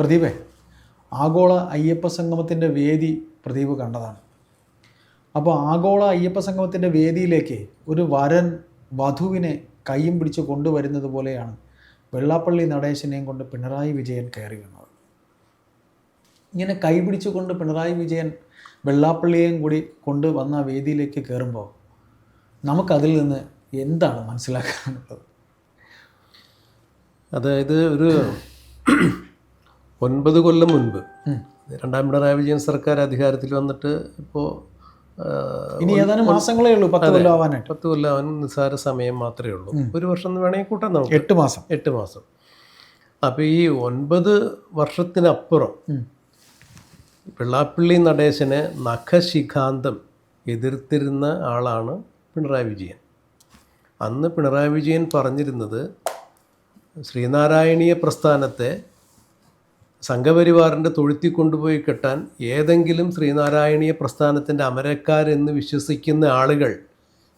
പ്രദീപേ ആഗോള അയ്യപ്പ സംഗമത്തിന്റെ വേദി പ്രദീപ് കണ്ടതാണ്. അപ്പോൾ ആഗോള അയ്യപ്പ സംഗമത്തിന്റെ വേദിയിലേക്ക് ഒരു വരൻ വധുവിനെ കൈയും പിടിച്ച് കൊണ്ടുവരുന്നത് പോലെയാണ് വെള്ളാപ്പള്ളി നടേശനെയും കൊണ്ട് പിണറായി വിജയൻ കയറി വന്നത് ഇങ്ങനെ കൈ പിടിച്ചുകൊണ്ട് പിണറായി വിജയൻ വെള്ളാപ്പള്ളിയെയും കൂടി കൊണ്ട് വന്ന വേദിയിലേക്ക് കയറുമ്പോൾ നമുക്കതിൽ നിന്ന് എന്താണ് മനസ്സിലാക്കാനുള്ളത്? അതായത് ഒരു ഒൻപത് കൊല്ലം മുൻപ്. രണ്ടാം പിണറായി വിജയൻ സർക്കാർ അധികാരത്തിൽ വന്നിട്ട് ഇപ്പോൾ ഇനി ഏതാനും മാസങ്ങളേ ഉള്ളൂ പത്ത് കൊല്ലം ആവാനായിട്ട്. പത്ത് കൊല്ലം അവൻ നിസ്സാര സമയം മാത്രമേ ഉള്ളൂ. ഒരു വർഷം വേണമെങ്കിൽ കൂട്ടാൻ നമുക്ക്. എട്ട് മാസം. എട്ട് മാസം. അപ്പോൾ ഈ ഒൻപത് വർഷത്തിനപ്പുറം. വെള്ളാപ്പള്ളി നടേശനെ നഖശിഖാന്തം എതിർത്തിരുന്ന ആളാണ് പിണറായി വിജയൻ. അന്ന് പിണറായി വിജയൻ പറഞ്ഞിരുന്നത് ശ്രീനാരായണീയ പ്രസ്ഥാനത്തെ സംഘപരിവാറിന്റെ തൊഴുത്തി കൊണ്ടുപോയി കെട്ടാൻ ഏതെങ്കിലും ശ്രീനാരായണീയ പ്രസ്ഥാനത്തിന്റെ അമരക്കാരെന്ന് വിശ്വസിക്കുന്ന ആളുകൾ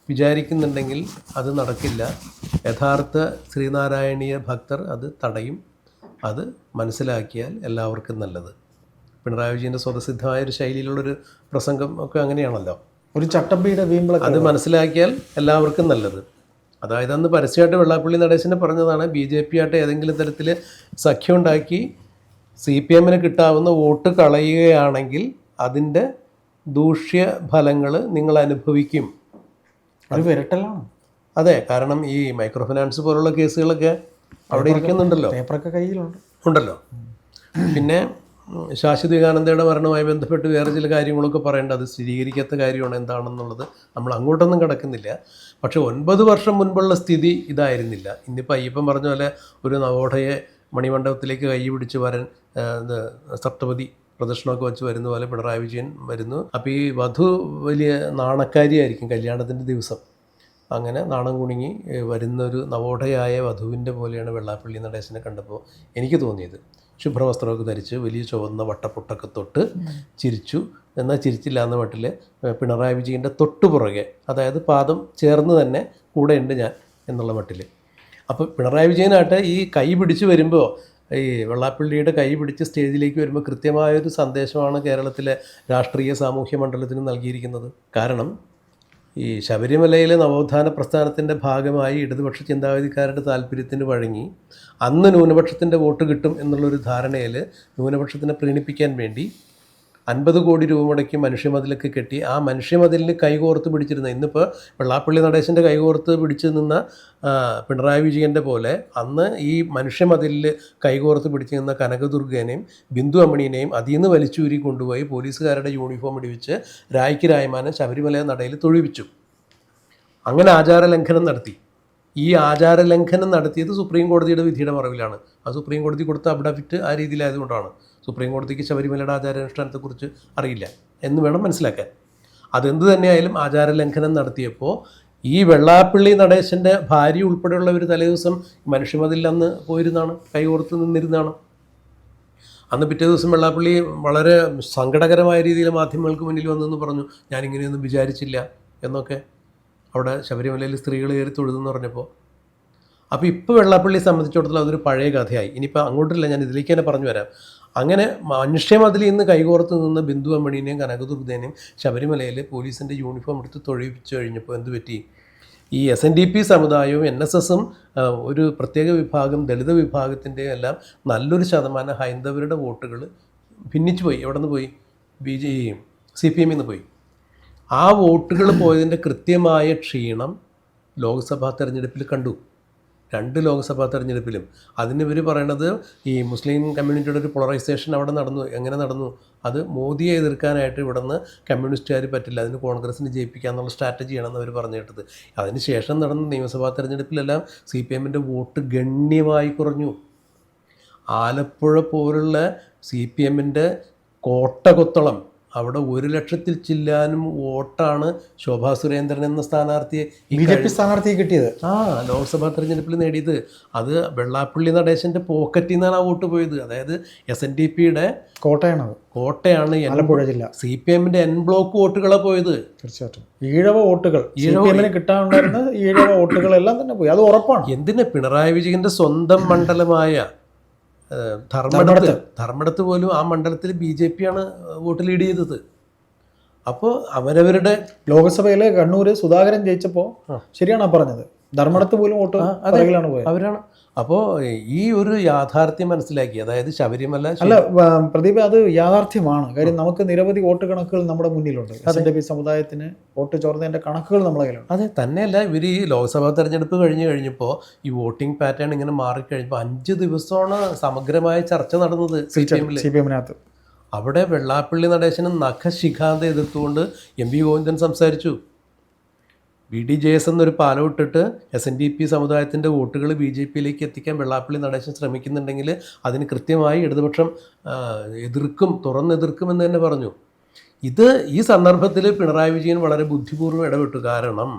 വിചാരിക്കുന്നുണ്ടെങ്കിൽ അത് നടക്കില്ല. യഥാർത്ഥ ശ്രീനാരായണീയ ഭക്തർ അത് തടയും. അത് മനസ്സിലാക്കിയാൽ എല്ലാവർക്കും നല്ലത്. പിണറായി വിജയന്റെ സ്വതസിദ്ധമായ ഒരു ശൈലിയിലുള്ളൊരു പ്രസംഗം ഒക്കെ അങ്ങനെയാണല്ലോ. ഒരു ചട്ടമ്പിയുടെ വീമ്പിളൊക്കെ അത് മനസ്സിലാക്കിയാൽ എല്ലാവർക്കും നല്ലത്. അതായത് അന്ന് പരസ്യമായിട്ട് വെള്ളാപ്പള്ളി നടേശനെ പറഞ്ഞതാണ് ബി ജെ പി ആയിട്ട് ഏതെങ്കിലും തരത്തിൽ സഖ്യം ഉണ്ടാക്കി സി പി എമ്മിന് കിട്ടാവുന്ന വോട്ട് കളയുകയാണെങ്കിൽ അതിന്റെ ദൂഷ്യ ഫലങ്ങൾ നിങ്ങൾ അനുഭവിക്കും അത് വിരട്ടലാണ്. അതെ കാരണം ഈ മൈക്രോ ഫിനാൻസ് പോലുള്ള കേസുകളൊക്കെ അവിടെ ഇരിക്കുന്നുണ്ടല്ലോ. പേപ്പറൊക്കെ കയ്യിലുണ്ട്. ഉണ്ടല്ലോ. പിന്നെ ശാശ്വത വിവേകാനന്ദയുടെ മരണവുമായി ബന്ധപ്പെട്ട് വേറെ ചില കാര്യങ്ങളൊക്കെ പറയേണ്ടത് അത് സ്ഥിരീകരിക്കാത്ത കാര്യമാണ് എന്താണെന്നുള്ളത് നമ്മൾ അങ്ങോട്ടൊന്നും കിടക്കുന്നില്ല. പക്ഷേ ഒൻപത് വർഷം മുൻപുള്ള സ്ഥിതി ഇതായിരുന്നില്ല. ഇന്നിപ്പോൾ അയ്യപ്പൻ പറഞ്ഞ പോലെ ഒരു നവോഢയെ മണിമണ്ഡപത്തിലേക്ക് കൈ പിടിച്ച് വരൻ സപ്തപതി പ്രദക്ഷിണമൊക്കെ വെച്ച് വരുന്ന പോലെ പിണറായി വിജയൻ വരുന്നു. അപ്പോൾ ഈ വധു വലിയ നാണക്കാരിയായിരിക്കും കല്യാണത്തിന്റെ ദിവസം. അങ്ങനെ നാണം കുണുങ്ങി വരുന്നൊരു നവോഢയായ വധുവിന്റെ പോലെയാണ് വെള്ളാപ്പള്ളി നടേശനെ കണ്ടപ്പോൾ എനിക്ക് തോന്നിയത്. ശുഭ്രവസ്ത്രമൊക്കെ ധരിച്ച് വലിയ ചുവന്ന വട്ടപ്പൊട്ടൊക്കെ തൊട്ട് ചിരിച്ചു. എന്നാൽ ചിരിച്ചില്ല എന്ന മട്ടിൽ ഏ, പിണറായി വിജയന്റെ തൊട്ടു പുറകെ അതായത് പാദം ചേർന്ന് തന്നെ കൂടെയുണ്ട് ഞാൻ എന്നുള്ള മട്ടിൽ അപ്പോൾ പിണറായി വിജയനായിട്ട് ഈ കൈ പിടിച്ച് വരുമ്പോൾ ഈ വെള്ളാപ്പള്ളിയുടെ കൈ പിടിച്ച് സ്റ്റേജിലേക്ക് വരുമ്പോൾ കൃത്യമായൊരു സന്ദേശമാണ് കേരളത്തിലെ രാഷ്ട്രീയ സാമൂഹ്യ മണ്ഡലത്തിന് നൽകിയിരിക്കുന്നത്. കാരണം ഈ ശബരിമലയിലെ നവോത്ഥാന പ്രസ്ഥാനത്തിന്റെ ഭാഗമായി ഇടതുപക്ഷ ചിന്താഗതിക്കാരുടെ താല്പര്യത്തിന് വഴങ്ങി അന്ന് ന്യൂനപക്ഷത്തിന്റെ വോട്ട് കിട്ടും എന്നുള്ളൊരു ധാരണയിൽ ന്യൂനപക്ഷത്തിനെ പ്രീണിപ്പിക്കാൻ വേണ്ടി അൻപത് കോടി രൂപ മുടക്കി മനുഷ്യമതിലൊക്കെ കെട്ടി ആ മനുഷ്യമതിലിന് കൈകോർത്ത് പിടിച്ചിരുന്ന ഇന്നിപ്പോൾ വെള്ളാപ്പള്ളി നടേശന്റെ കൈകോർത്ത് പിടിച്ചു നിന്ന പിണറായി വിജയന്റെ പോലെ അന്ന് ഈ മനുഷ്യമതിലിൽ കൈകോർത്ത് പിടിച്ചു നിന്ന കനകദുർഗേനെയും ബിന്ദു അമ്മണീനെയും അതിൽ നിന്ന് വലിച്ചൂരി കൊണ്ടുപോയി പോലീസുകാരുടെ യൂണിഫോം ഇടിവിച്ച് രായ്ക്ക് രായ്മാനം ശബരിമല നടയിൽ തൊഴിപ്പിച്ചു. അങ്ങനെ ആചാര ലംഘനം നടത്തി. ഈ ആചാര ലംഘനം നടത്തിയത് സുപ്രീം കോടതിയുടെ വിധിയുടെ മറവിലാണ്. ആ സുപ്രീം കോടതി കൊടുത്ത അബ്ഡാഫിറ്റ് ആ രീതിയിലായതുകൊണ്ടാണ്. സുപ്രീം കോടതിക്ക് ശബരിമലയുടെ ആചാരാനുഷ്ഠാനത്തെക്കുറിച്ച് അറിയില്ല എന്ന് വേണം മനസ്സിലാക്കാൻ. അതെന്ത് തന്നെയായാലും ആചാര ലംഘനം നടത്തിയപ്പോൾ ഈ വെള്ളാപ്പള്ളി നടേശന്റെ ഭാര്യ ഉൾപ്പെടെയുള്ളവർ തലേദിവസം മനുഷ്യമതിൽ അന്ന് പോയിരുന്നാണ് കൈകോർത്ത് നിന്നിരുന്നാണ്. അന്ന് പിറ്റേ ദിവസം വെള്ളാപ്പള്ളി വളരെ സങ്കടകരമായ രീതിയിൽ മാധ്യമങ്ങൾക്ക് മുന്നിൽ വന്നെന്ന് പറഞ്ഞു ഞാനിങ്ങനെയൊന്നും വിചാരിച്ചില്ല എന്നൊക്കെ അവിടെ ശബരിമലയിൽ സ്ത്രീകൾ കയറി തൊഴുതെന്ന് പറഞ്ഞപ്പോൾ അപ്പോൾ ഇപ്പോൾ വെള്ളാപ്പള്ളിയെ സംബന്ധിച്ചിടത്തോളം അതൊരു പഴയ കഥയായി. ഇനിയിപ്പോൾ അങ്ങോട്ടില്ല ഞാൻ ഇതിലേക്ക് തന്നെ പറഞ്ഞു വരാം അങ്ങനെ മനുഷ്യമതിൽ ഇന്ന് കൈകോർത്ത് നിന്ന് ബിന്ദു അമ്മണീനെയും കനകദുർഗേനെയും ശബരിമലയിൽ പോലീസിന്റെ യൂണിഫോം എടുത്ത് തൊഴിപ്പിച്ചു കഴിഞ്ഞപ്പോൾ എന്ത് പറ്റി? ഈ എസ് എൻ ഡി പി സമുദായവും എൻ എസ് എസും ഒരു പ്രത്യേക വിഭാഗം ദളിത് വിഭാഗത്തിന്റെ എല്ലാം നല്ലൊരു ശതമാനം ഹൈന്ദവരുടെ വോട്ടുകൾ ഭിന്നിച്ചു പോയി. എവിടെ നിന്ന് പോയി? ബി ജെ സി പി എമ്മിൽ നിന്ന് പോയി. ആ വോട്ടുകൾ പോയതിന്റെ കൃത്യമായ ക്ഷീണം ലോക്സഭാ തെരഞ്ഞെടുപ്പിൽ കണ്ടു. രണ്ട് ലോക്സഭാ തെരഞ്ഞെടുപ്പിലും. അതിന് ഇവർ പറയണത് ഈ മുസ്ലിം കമ്മ്യൂണിറ്റിയുടെ ഒരു പോളറൈസേഷൻ അവിടെ നടന്നു. എങ്ങനെ നടന്നു? അത് മോദിയെ എതിർക്കാനായിട്ട് ഇവിടുന്ന് കമ്മ്യൂണിസ്റ്റുകാർ പറ്റില്ല. അതിന് കോൺഗ്രസിന് ജയിപ്പിക്കാന്നുള്ള സ്ട്രാറ്റജിയാണെന്ന് അവർ പറഞ്ഞു കേട്ടത്. അതിന് ശേഷം നടന്ന നിയമസഭാ തെരഞ്ഞെടുപ്പിലെല്ലാം സി പി എമ്മിന്റെ വോട്ട് ഗണ്യമായി കുറഞ്ഞു. ആലപ്പുഴ പോലുള്ള സി പി എമ്മിന്റെ കോട്ടകൊത്തളം അവിടെ ഒരു ലക്ഷത്തിൽ ചില്ലാനും വോട്ടാണ് ശോഭാ സുരേന്ദ്രൻ എന്ന സ്ഥാനാർത്ഥിയെ ബി ജെ പി സ്ഥാനാർത്ഥിയെ കിട്ടിയത്. ആ ലോക്സഭാ തെരഞ്ഞെടുപ്പിൽ നേടിയത്. അത് വെള്ളാപ്പള്ളി നടേശന്റെ പോക്കറ്റിൽ നിന്നാണ് ആ വോട്ട് പോയത്. അതായത് എസ് എൻ ഡി പിയുടെ കോട്ടയാണത്. കോട്ടയാണ് ആലപ്പുഴ ജില്ല. സി പി എമ്മിന്റെ എൻ ബ്ലോക്ക് വോട്ടുകളാണ് പോയത്. തീർച്ചയായിട്ടും. ഈഴവ വോട്ടുകൾ. സി കിട്ടാനുണ്ടായിരുന്നു ഈഴവ വോട്ടുകളെല്ലാം തന്നെ പോയി. അത് ഉറപ്പാണ്. എന്തിനാ പിണറായി വിജയന്റെ സ്വന്തം മണ്ഡലമായ ധർമ്മടത്ത്. ധർമ്മടത്ത്. പോലും ആ മണ്ഡലത്തിൽ ബി ജെ പി ആണ് വോട്ട് ലീഡ് ചെയ്തത്. അപ്പോൾ അവരവരുടെ ലോക്സഭയിലെ കണ്ണൂര് സുധാകരൻ ജയിച്ചപ്പോൾ ശരിയാണ് പറഞ്ഞത്? ധർമ്മടത്ത് പോലും വോട്ട് അവരാണ് അപ്പോൾ ഈ ഒരു യാഥാർത്ഥ്യം മനസ്സിലാക്കി അതായത് ശബരിമല അല്ല പ്രദീപ് അത് യാഥാർത്ഥ്യമാണ്. കാര്യം നമുക്ക് നിരവധി വോട്ട് കണക്കുകൾ നമ്മുടെ മുന്നിലുണ്ട്. എസ് എൻ ഡി പി സമുദായത്തിന് വോട്ട് ചോർന്നതിന്റെ കണക്കുകൾ നമ്മളെ കയ്യിലുണ്ട്. അതെ തന്നെയല്ല ഇവർ ഈ ലോക്സഭാ തെരഞ്ഞെടുപ്പ് കഴിഞ്ഞ് കഴിഞ്ഞപ്പോൾ ഈ വോട്ടിംഗ് പാറ്റേൺ ഇങ്ങനെ മാറിക്കഴിഞ്ഞപ്പോൾ അഞ്ച് ദിവസമാണ് സമഗ്രമായ ചർച്ച നടന്നത് സി പി എമ്മിൽ സി പി എമ്മിനകത്ത്. അവിടെ വെള്ളാപ്പള്ളി നടേശന് നഖശിഖാന്ത എതിർത്തുകൊണ്ട് എം വി ഗോവിന്ദൻ സംസാരിച്ചു. ബി ഡി ജെ എസ് എന്നൊരു പാലം ഇട്ടിട്ട് എസ് എൻ ഡി പി സമുദായത്തിന്റെ വോട്ടുകൾ ബി ജെ പിയിലേക്ക് എത്തിക്കാൻ വെള്ളാപ്പള്ളി നടേശൻ ശ്രമിക്കുന്നുണ്ടെങ്കിൽ അതിന് കൃത്യമായി ഇടതുപക്ഷം എതിർക്കും തുറന്നെതിർക്കും എന്ന് തന്നെ പറഞ്ഞു. ഇത് ഈ സന്ദർഭത്തിൽ പിണറായി വിജയൻ വളരെ ബുദ്ധിപൂർവം ഇടപെട്ടു. കാരണം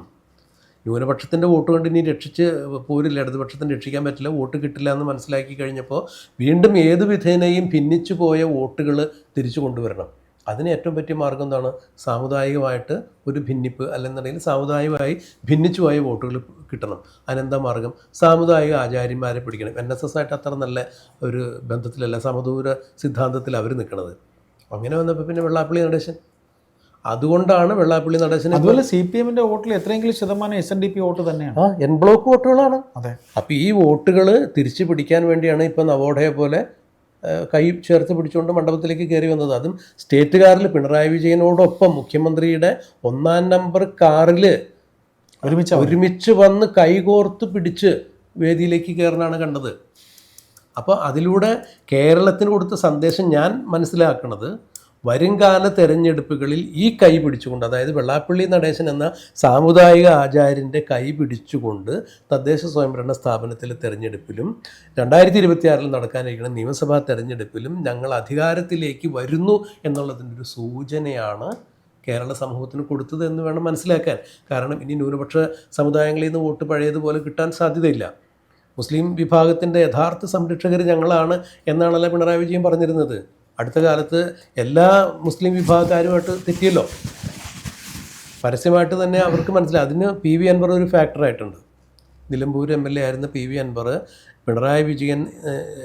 ന്യൂനപക്ഷത്തിന്റെ വോട്ട് കൊണ്ട് ഇനി രക്ഷിച്ച് പോരില്ല ഇടതുപക്ഷത്തിന് രക്ഷിക്കാൻ പറ്റില്ല വോട്ട് കിട്ടില്ല എന്ന് മനസ്സിലാക്കി കഴിഞ്ഞപ്പോൾ വീണ്ടും ഏത് വിധേനയും ഭിന്നിച്ചു പോയ വോട്ടുകൾ തിരിച്ചു കൊണ്ടുവരണം. അതിന് ഏറ്റവും പറ്റിയ മാർഗം എന്താണ്? സാമുദായികമായിട്ട് ഒരു ഭിന്നിപ്പ് അല്ലെന്നുണ്ടെങ്കിൽ സാമുദായികമായി ഭിന്നിച്ചു പോയ വോട്ടുകൾ കിട്ടണം. അതിനെന്താ മാർഗം? സാമുദായിക ആചാര്യന്മാരെ പിടിക്കണം. എൻ എസ് എസ് ആയിട്ട് അത്ര നല്ല ഒരു ബന്ധത്തിലല്ല സമദൂര സിദ്ധാന്തത്തിൽ അവർ നിൽക്കുന്നത് അങ്ങനെ വന്നപ്പോൾ പിന്നെ വെള്ളാപ്പള്ളി നടേശൻ. അതുകൊണ്ടാണ് വെള്ളാപ്പള്ളി നടേശൻ അതുപോലെ സി പി എമ്മിന്റെ വോട്ടിൽ എത്രയെങ്കിലും ശതമാനം S N D P vote തന്നെയാണ്. ആ എൻ ബ്ലോക്ക് വോട്ടുകളാണ്. അതെ. അപ്പോൾ ഈ വോട്ടുകൾ തിരിച്ചു പിടിക്കാൻ വേണ്ടിയാണ് ഇപ്പോൾ നവോഡയെ പോലെ കൈ ചേർത്ത് പിടിച്ചുകൊണ്ട് മണ്ഡപത്തിലേക്ക് കയറി വന്നത്. അതും സ്റ്റേറ്റ് കാറിൽ പിണറായി വിജയനോടൊപ്പം മുഖ്യമന്ത്രിയുടെ ഒന്നാം നമ്പർ കാറിൽ ഒരുമിച്ച് ഒരുമിച്ച് വന്ന് കൈകോർത്ത് പിടിച്ച് വേദിയിലേക്ക് കയറാനാണ് കണ്ടത്. അപ്പോൾ അതിലൂടെ കേരളത്തിന് കൊടുത്ത സന്ദേശം ഞാൻ മനസ്സിലാക്കുന്നത് വരുംകാല തെരഞ്ഞെടുപ്പുകളിൽ ഈ കൈ പിടിച്ചുകൊണ്ട് അതായത് വെള്ളാപ്പള്ളി നടേശൻ എന്ന സാമുദായിക ആചാര്യന്റെ കൈ പിടിച്ചുകൊണ്ട് തദ്ദേശ സ്വയംഭരണ സ്ഥാപനത്തിലെ തെരഞ്ഞെടുപ്പിലും രണ്ടായിരത്തി ഇരുപത്തിയാറിൽ നടക്കാനിരിക്കുന്ന നിയമസഭാ തെരഞ്ഞെടുപ്പിലും ഞങ്ങൾ അധികാരത്തിലേക്ക് വരുന്നു എന്നുള്ളതിന്റെ ഒരു സൂചനയാണ് കേരള സമൂഹത്തിന് കൊടുത്തത് എന്ന് വേണം മനസ്സിലാക്കാൻ. കാരണം ഇനി ന്യൂനപക്ഷ സമുദായങ്ങളിൽ നിന്ന് വോട്ട് പഴയതുപോലെ കിട്ടാൻ സാധ്യതയില്ല. മുസ്ലിം വിഭാഗത്തിന്റെ യഥാർത്ഥ സംരക്ഷകർ ഞങ്ങളാണ് എന്നാണല്ലോ പിണറായി വിജയൻ പറഞ്ഞിരുന്നത്. അടുത്ത കാലത്ത് എല്ലാ മുസ്ലിം വിഭാഗക്കാരുമായിട്ട് തെറ്റിയല്ലോ. പരസ്യമായിട്ട് തന്നെ അവർക്ക് മനസ്സിലായി. അതിന് പി വി അൻവർ ഒരു ഫാക്ടറായിട്ടുണ്ട് നിലമ്പൂർ എം എൽ എ ആയിരുന്ന പി വി അൻവർ പിണറായി വിജയൻ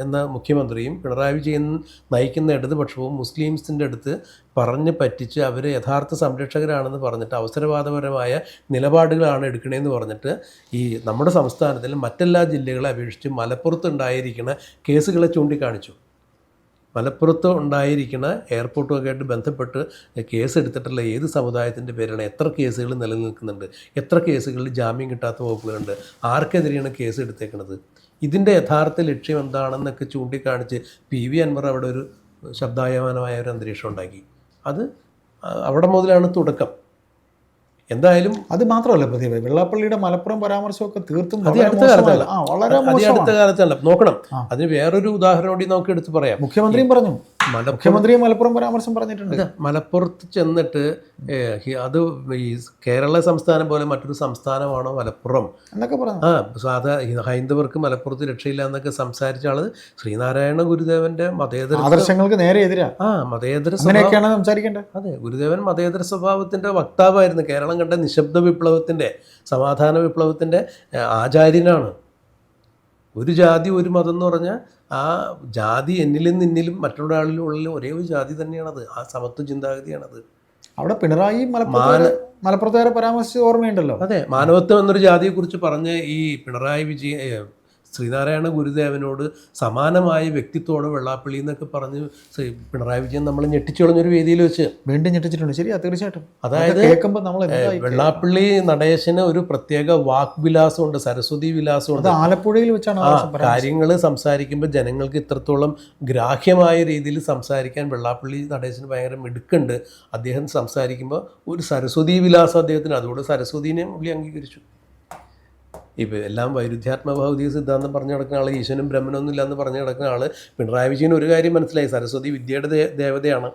എന്ന മുഖ്യമന്ത്രിയും പിണറായി വിജയൻ നയിക്കുന്ന ഇടതുപക്ഷവും മുസ്ലിംസിന്റെ അടുത്ത് പറഞ്ഞ് പറ്റിച്ച് അവർ യഥാർത്ഥ സംരക്ഷകരാണെന്ന് പറഞ്ഞിട്ട് അവസരവാദപരമായ നിലപാടുകളാണ് എടുക്കണേന്ന് പറഞ്ഞിട്ട് ഈ നമ്മുടെ സംസ്ഥാനത്തിൽ മറ്റെല്ലാ ജില്ലകളെ അപേക്ഷിച്ച് മലപ്പുറത്തുണ്ടായിരിക്കുന്ന കേസുകളെ ചൂണ്ടിക്കാണിച്ചു. മലപ്പുറത്ത് ഉണ്ടായിരിക്കുന്ന എയർപോർട്ടുമൊക്കെ ആയിട്ട് ബന്ധപ്പെട്ട് കേസ് എടുത്തിട്ടുള്ള ഏത് സമുദായത്തിന്റെ പേരാണ്? എത്ര കേസുകൾ നിലനിൽക്കുന്നുണ്ട്? എത്ര കേസുകളിൽ ജാമ്യം കിട്ടാത്ത വകുപ്പുകളുണ്ട്? ആർക്കെതിരെയാണ് കേസ് എടുത്തേക്കുന്നത് ഇതിന്റെ യഥാർത്ഥ ലക്ഷ്യം എന്താണെന്നൊക്കെ ചൂണ്ടിക്കാണിച്ച് പി വി അൻവർ അവിടെ ഒരു ശബ്ദായമാനമായ ഒരു അന്തരീക്ഷം ഉണ്ടാക്കി. അത് അവിടെ മുതലാണ് തുടക്കം. എന്തായാലും അത് മാത്രമല്ല പ്രതിഭ വെള്ളാപ്പള്ളിയുടെ മലപ്പുറം പരാമർശമൊക്കെ തീർത്തും അടുത്ത കാലത്തല്ല. വളരെ അടുത്ത കാലത്തല്ല നോക്കണം. അതിന് വേറൊരു ഉദാഹരണം കൂടി നമുക്ക് എടുത്ത് പറയാം. മുഖ്യമന്ത്രിയും പറഞ്ഞു. മലപ്പുറം മുഖ്യമന്ത്രിയും മലപ്പുറം പരാമർശം പറഞ്ഞിട്ടുണ്ട്. മലപ്പുറത്ത് ചെന്നിട്ട് അത് ഈ കേരള സംസ്ഥാനം പോലെ മറ്റൊരു സംസ്ഥാനമാണോ മലപ്പുറം? എന്നൊക്കെ പറഞ്ഞു? ആ സാധാ ഹൈന്ദവർക്ക് മലപ്പുറത്ത് രക്ഷയില്ല എന്നൊക്കെ സംസാരിച്ച ആൾ ശ്രീനാരായണ ഗുരുദേവന്റെ മതേതര ആദർശങ്ങൾക്ക് നേരെ എതിരാ? ആ മതേതര അങ്ങനെയൊക്കെയാണ് സംസാരിക്കേണ്ടത്. അതെ ഗുരുദേവൻ മതേതര സ്വഭാവത്തിന്റെ വക്താവായിരുന്നു. കേരളം കണ്ട നിശബ്ദ വിപ്ലവത്തിന്റെ സമാധാന വിപ്ലവത്തിന്റെ ആചാര്യനാണ്. ഒരു ജാതി ഒരു മതം എന്ന് പറഞ്ഞാൽ ആ ജാതി എന്നിലും നിന്നിലും മറ്റുള്ള ആളിലും ഉള്ളിലും ഒരേ ഒരു ജാതി തന്നെയാണത്. ആ സമത്വ ചിന്താഗതിയാണത്. അവിടെ പിണറായി മലപ്പുറത്ത് മലപ്പുറത്തുകാരെ പരാമർശിച്ച് ഓർമ്മയുണ്ടല്ലോ. അതെ മാനവത്വം എന്നൊരു ജാതിയെക്കുറിച്ച് പറഞ്ഞ് ഈ പിണറായി വിജയ ശ്രീനാരായണ ഗുരുദേവനോട് സമാനമായ വ്യക്തിത്വമാണ് വെള്ളാപ്പള്ളി എന്നൊക്കെ പറഞ്ഞ് പിണറായി വിജയൻ നമ്മൾ ഞെട്ടിച്ചുകളഞ്ഞൊരു വേദിയിൽ വെച്ച്. വീണ്ടും ഞെട്ടിച്ചിട്ടുണ്ട്. ശരി തീർച്ചയായിട്ടും. അതായത് കേൾക്കുമ്പോൾ നമ്മൾ വെള്ളാപ്പള്ളി നടേശന് ഒരു പ്രത്യേക വാക്വിലാസമുണ്ട് സരസ്വതി വിലാസമുണ്ട്. ആലപ്പുഴയിൽ വെച്ചാണ് ആ കാര്യങ്ങൾ സംസാരിക്കുമ്പോൾ ജനങ്ങൾക്ക് ഇത്രത്തോളം ഗ്രാഹ്യമായ രീതിയിൽ സംസാരിക്കാൻ വെള്ളാപ്പള്ളി നടേശന് ഭയങ്കര മിടുക്കുണ്ട്. അദ്ദേഹം സംസാരിക്കുമ്പോൾ ഒരു സരസ്വതി വിലാസം അദ്ദേഹത്തിന് അതുകൊണ്ട് സരസ്വതിനെ പുള്ളി അംഗീകരിച്ചു. ഇപ്പോൾ എല്ലാം വൈരുദ്ധ്യാത്മ ഭൗതിക സിദ്ധാന്തം പറഞ്ഞു നടക്കുന്ന ആൾ ഈശ്വരനും ബ്രഹ്മനൊന്നും ഇല്ല എന്ന് പറഞ്ഞു നടക്കുന്ന ആൾ പിണറായി വിജയൻ ഒരു കാര്യം മനസ്സിലായി സരസ്വതി വിദ്യയുടെ ദേവതയാണ്.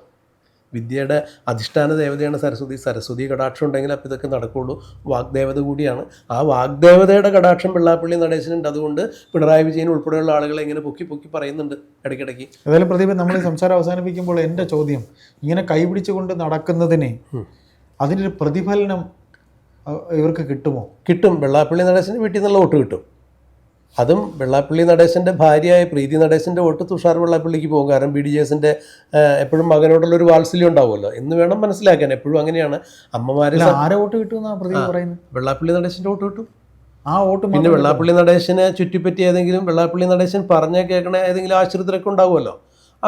വിദ്യയുടെ അധിഷ്ഠാന ദേവതയാണ് സരസ്വതി. സരസ്വതി കടാക്ഷം ഉണ്ടെങ്കിൽ അപ്പോൾ ഇതൊക്കെ നടക്കുള്ളൂ. വാഗ്ദേവത കൂടിയാണ്. ആ വാഗ്ദേവതയുടെ കടാക്ഷം വെള്ളാപ്പള്ളി നടേശനുണ്ട്. അതുകൊണ്ട് പിണറായി വിജയൻ ഉൾപ്പെടെയുള്ള ആളുകളെ ഇങ്ങനെ പൊക്കി പൊക്കി പറയുന്നുണ്ട് ഇടയ്ക്കിടയ്ക്ക്. ഏതായാലും പ്രദീപ് നമ്മൾ സംസാരം അവസാനിപ്പിക്കുമ്പോൾ എന്റെ ചോദ്യം ഇങ്ങനെ കൈപിടിച്ചുകൊണ്ട് നടക്കുന്നതിനെ അതിനൊരു പ്രതിഫലനം ഇവർക്ക് കിട്ടുമോ? കിട്ടും. വെള്ളാപ്പള്ളി നടേശന്റെ വീട്ടിൽ നിന്നുള്ള വോട്ട് കിട്ടും. അതും വെള്ളാപ്പള്ളി നടേശന്റെ ഭാര്യയായ പ്രീതി നടേശന്റെ വോട്ട് തുഷാർ വെള്ളാപ്പള്ളിക്ക് പോകും. കാരണം ബി ഡി ജെ എസിന്റെ എപ്പോഴും മകനോടുള്ള ഒരു വാത്സല്യം ഉണ്ടാവുമല്ലോ. എന്ന് വേണം മനസ്സിലാക്കാൻ. എപ്പോഴും അങ്ങനെയാണ്. അമ്മമാരെ ആരെ വോട്ട് കിട്ടും വെള്ളാപ്പള്ളി നടേശന്റെ വോട്ട് കിട്ടും. ആ വോട്ട് പിന്നെ വെള്ളാപ്പള്ളി നടേശനെ ചുറ്റിപ്പറ്റി ഏതെങ്കിലും വെള്ളാപ്പള്ളി നടേശൻ പറഞ്ഞ കേൾക്കണ ഏതെങ്കിലും ആശ്രിതരൊക്കെ ഉണ്ടാവുമല്ലോ.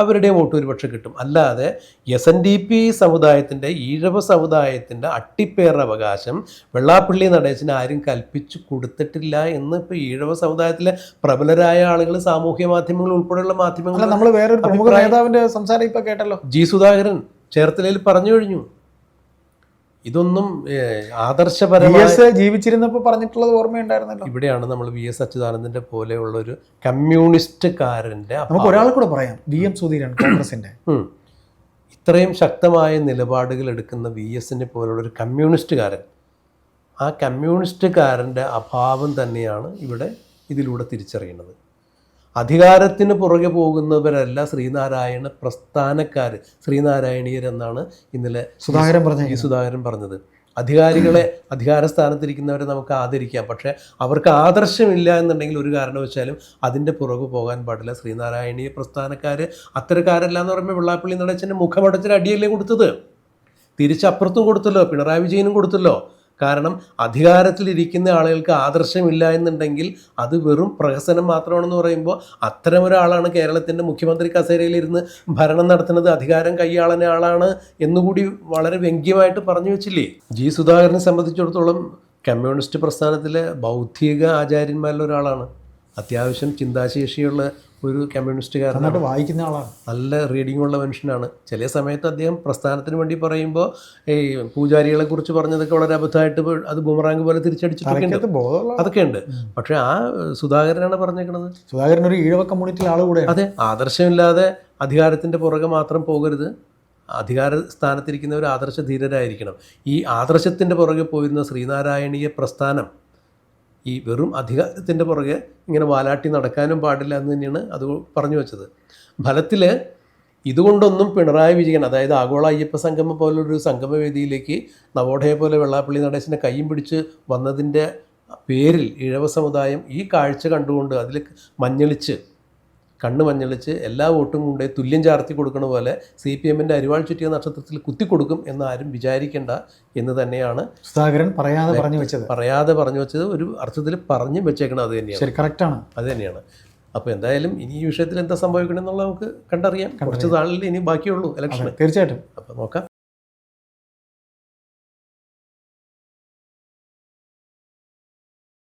അവരുടെയും വോട്ട് ഒരുപക്ഷെ കിട്ടും. അല്ലാതെ എസ് എൻ ഡി പി സമുദായത്തിന്റെ ഈഴവ സമുദായത്തിന്റെ അട്ടിപ്പേർ അവകാശം വെള്ളാപ്പള്ളി നടേശന് ആരും കൽപ്പിച്ചു കൊടുത്തിട്ടില്ല എന്ന് ഇപ്പോൾ ഈഴവ സമുദായത്തിലെ പ്രബലരായ ആളുകൾ സാമൂഹ്യ മാധ്യമങ്ങൾ ഉൾപ്പെടെയുള്ള മാധ്യമങ്ങൾ നമ്മൾ വേറൊരു പ്രമുഖ നേതാവിന്റെ സംസാരം ഇപ്പോൾ കേട്ടല്ലോ. ജി സുധാകരൻ ചേർത്തലയിൽ പറഞ്ഞു കഴിഞ്ഞു. ഇതൊന്നും ആദർശപരമായ ജീവിച്ചിരുന്നപ്പോൾ ജീവിച്ചിരുന്നപ്പോ പറഞ്ഞിട്ടുള്ളത് ഓർമ്മയുണ്ടായിരുന്നല്ലോ. ഇവിടെയാണ് നമ്മൾ വി എസ് അച്യുതാനന്ദന്റെ പോലെയുള്ള ഒരു കമ്മ്യൂണിസ്റ്റുകാരന്റെ നമുക്ക് ഒരാൾ കൂടെ പറയാം. വി എം സുധീരൻ കോൺഗ്രസിന്റെ. ഇത്രയും ശക്തമായ നിലപാടുകൾ എടുക്കുന്ന വി എസിനെ പോലുള്ള ഒരു കമ്മ്യൂണിസ്റ്റുകാരൻ. ആ കമ്മ്യൂണിസ്റ്റുകാരന്റെ അഭാവം തന്നെയാണ് ഇവിടെ ഇതിലൂടെ തിരിച്ചറിയുന്നത്. അധികാരത്തിന് പുറകെ പോകുന്നവരല്ല ശ്രീനാരായണ പ്രസ്ഥാനക്കാർ ശ്രീനാരായണീയരെന്നാണ് ഇന്നലെ സുധാകരൻ പറഞ്ഞ ഈ സുധാകരൻ പറഞ്ഞത്. അധികാരികളെ അധികാര സ്ഥാനത്തിരിക്കുന്നവരെ നമുക്ക് ആദരിക്കാം. പക്ഷേ അവർക്ക് ആദർശമില്ല എന്നുണ്ടെങ്കിൽ ഒരു കാരണവശാലും അതിന്റെ പുറകെ പോകാൻ പാടില്ല. ശ്രീനാരായണീയ പ്രസ്ഥാനക്കാർ അത്തരക്കാരല്ല എന്ന് പറയുമ്പോൾ വെള്ളാപ്പള്ളി നടച്ചന്റെ മുഖമടച്ചൊരു അടിയല്ലേ കൊടുത്തത്? തിരിച്ചപ്പുറത്തും കൊടുത്തല്ലോ. പിണറായി വിജയനും കൊടുത്തല്ലോ. കാരണം അധികാരത്തിലിരിക്കുന്ന ആളുകൾക്ക് ആദർശമില്ല എന്നുണ്ടെങ്കിൽ അത് വെറും പ്രഹസനം മാത്രമാണെന്ന് പറയുമ്പോൾ അത്തരം ഒരാളാണ് കേരളത്തിന്റെ മുഖ്യമന്ത്രി കസേരയിലിരുന്ന് ഭരണം നടത്തുന്നത്. അധികാരം കൈയാളുന്ന ആളാണ് എന്നുകൂടി വളരെ വ്യംഗ്യമായിട്ട് പറഞ്ഞു വെച്ചില്ലേ? ജി സുധാകരനെ സംബന്ധിച്ചിടത്തോളം കമ്മ്യൂണിസ്റ്റ് പ്രസ്ഥാനത്തിലെ ബൗദ്ധിക ആചാര്യന്മാരിൽ ഒരാളാണ് അത്യാവശ്യം ചിന്താശേഷിയുള്ള ഒരു കമ്മ്യൂണിസ്റ്റുകാരനാണ്. വായിക്കുന്ന ആളാണ്. നല്ല റീഡിംഗ് ഉള്ള മനുഷ്യനാണ്. ചില സമയത്ത് അദ്ദേഹം പ്രസ്ഥാനത്തിന് വേണ്ടി പറയുമ്പോൾ ഈ പൂജാരികളെ കുറിച്ച് പറഞ്ഞതൊക്കെ വളരെ അബദ്ധമായിട്ട് അത് ബുമറാങ് പോലെ തിരിച്ചടിച്ചിട്ടൊക്കെ ഉണ്ട്. അതൊക്കെ ഉണ്ട് പക്ഷേ ആ സുധാകരനാണ് പറഞ്ഞേക്കുന്നത് സുധാകരൻ ഒരു ഈഴവ കമ്മ്യൂണിറ്റിയിലെ ആൾ കൂടെ അതെ ആദർശമില്ലാതെ അധികാരത്തിന്റെ പുറകെ മാത്രം പോകരുത്. അധികാര ഒരു ആദർശ ധീരരായിരിക്കണം ഈ ആദർശത്തിന്റെ പുറകെ പോയിരുന്ന ശ്രീനാരായണീയ പ്രസ്ഥാനം ഈ വെറും അധികാരത്തിന്റെ പുറകെ ഇങ്ങനെ വാലാട്ടി നടക്കാനും പാടില്ല എന്ന് തന്നെയാണ് അത് പറഞ്ഞു വെച്ചത്. ഫലത്തിൽ ഇതുകൊണ്ടൊന്നും പിണറായി വിജയൻ അതായത് ആഗോള അയ്യപ്പ സംഗമം പോലൊരു സംഗമവേദിയിലേക്ക് നവോദയ പോലെ വെള്ളാപ്പള്ളി നടേശന്റെ കൈയും പിടിച്ച് വന്നതിന്റെ പേരിൽ ഇഴവ സമുദായം ഈ കാഴ്ച കണ്ടുകൊണ്ട് അതിൽ മഞ്ഞളിച്ച് കണ്ണ് മഞ്ഞളിച്ച് എല്ലാ വോട്ടും കൊണ്ട് തുല്യം ചാർത്തി കൊടുക്കണ പോലെ സി പി എമ്മിന്റെ അരിവാൾ ചുറ്റിയ നക്ഷത്രത്തിൽ കുത്തിക്കൊടുക്കും എന്ന് ആരും വിചാരിക്കേണ്ട എന്ന് തന്നെയാണ് സുധാകരൻ പറയാതെ പറഞ്ഞു വെച്ചത്. പറയാതെ പറഞ്ഞു വെച്ചത് ഒരു അർത്ഥത്തിൽ പറഞ്ഞു വെച്ചേക്കണം അത് തന്നെയാണ്. കറക്റ്റാണ് അത് തന്നെയാണ്. അപ്പോൾ എന്തായാലും ഇനി ഈ വിഷയത്തിൽ എന്താ സംഭവിക്കണമെന്നുള്ള നമുക്ക് കണ്ടറിയാം. കുറച്ച് നാളിൽ ഇനി ബാക്കിയുള്ളൂ ഇലക്ഷൻ തീർച്ചയായിട്ടും. അപ്പോൾ നോക്കാം.